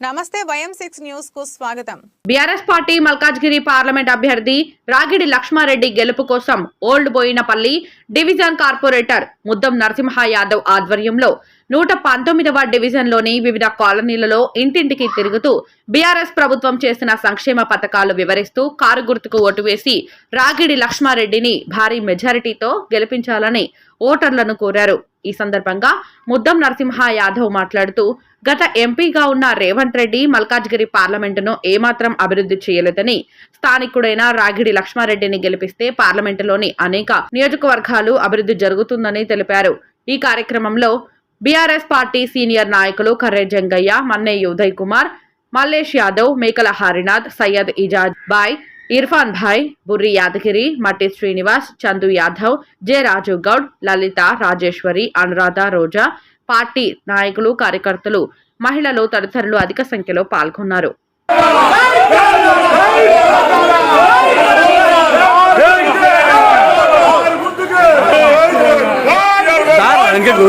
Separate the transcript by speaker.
Speaker 1: నమస్తే వయం సిక్స్ న్యూస్కు స్వాగతం.
Speaker 2: బీఆర్ఎస్ పార్టీ మల్కాజ్గిరి పార్లమెంట్ అభ్యర్థి రాగిడి లక్ష్మారెడ్డి గెలుపు కోసం old Bowenpally division corporator Muddam Narasimha Yadav ఆధ్వర్యంలో నూట పంతొమ్మిదవ డివిజన్లోని వివిధ కాలనీలలో ఇంటింటికి తిరుగుతూ బీఆర్ఎస్ ప్రభుత్వం చేసిన సంక్షేమ పథకాలు వివరిస్తూ కారు గుర్తుకు ఓటు వేసి రాగిడి లక్ష్మారెడ్డిని భారీ మెజారిటీతో గెలిపించాలని ఓటర్లను కోరారు. ఈ సందర్భంగా ముద్దం నరసింహ యాదవ్ మాట్లాడుతూ గత ఎంపీగా ఉన్న రేవంత్ రెడ్డి మల్కాజ్గిరి పార్లమెంటును ఏమాత్రం అభివృద్ధి చేయలేదని స్థానికుడైన రాగిడి లక్ష్మారెడ్డిని గెలిపిస్తే పార్లమెంటులోని అనేక నియోజకవర్గాలు అభివృద్ధి జరుగుతుందని తెలిపారు. ఈ కార్యక్రమంలో బీఆర్ఎస్ పార్టీ సీనియర్ నాయకులు కర్రే జంగయ్య మన్నయ్య ఉదయ్ కుమార్ మల్లేష్ యాదవ్ మేకల హరినాథ్ సయ్యద్ ఇజాజ్ బాయ్ ఇర్ఫాన్ భాయ్ బుర్రి యాదగిరి మట్టి శ్రీనివాస్ చందు యాదవ్ జె రాజు గౌడ్ లలిత రాజేశ్వరి అనురాధ రోజా పార్టీ నాయకులు కార్యకర్తలు మహిళలు తదితరులు అధిక సంఖ్యలో పాల్గొన్నారు.
Speaker 3: వెనకకు